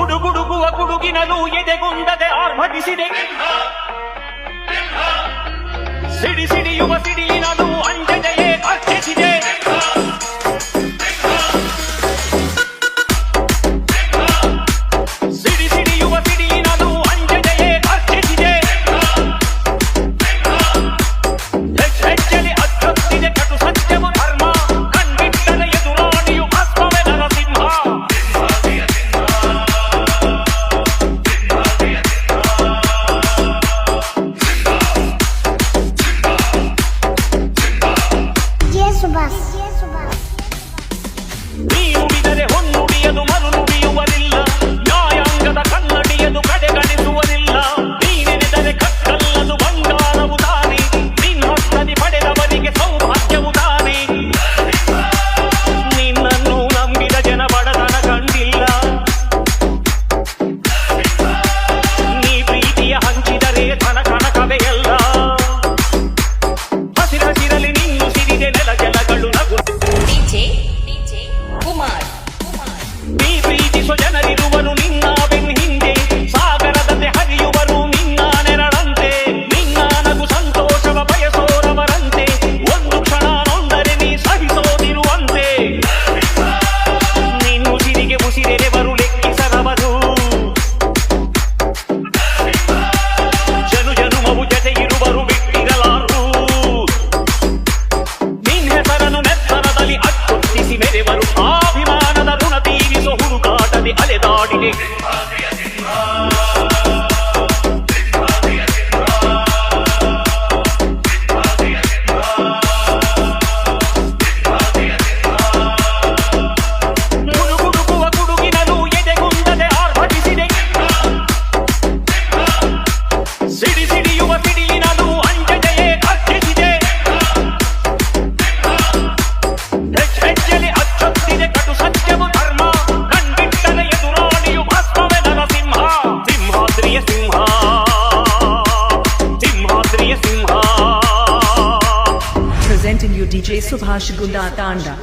ಗುಡುಗುಡುಗುವ ಗುಡುಗಿನಲೂ ಎದೆಗುಂದದೆ ಆರ್ಭಟಿಸಿದೆ ಸಿಡಿ ಸಿಡಿಯುವ ಸಿಡಿಯಿನಲೂ ಅಂಜದೆಯೇ ಅರ್ಚಿಸಿದೆ ನೀ ನುಡಿದರೆ ಹೊನ್ನುಡಿಯಲು ಮರು ನುಡಿಯುವರಿಲ್ಲ அலைதாடினேன் డీజే సుభాష్ గుండా తాండా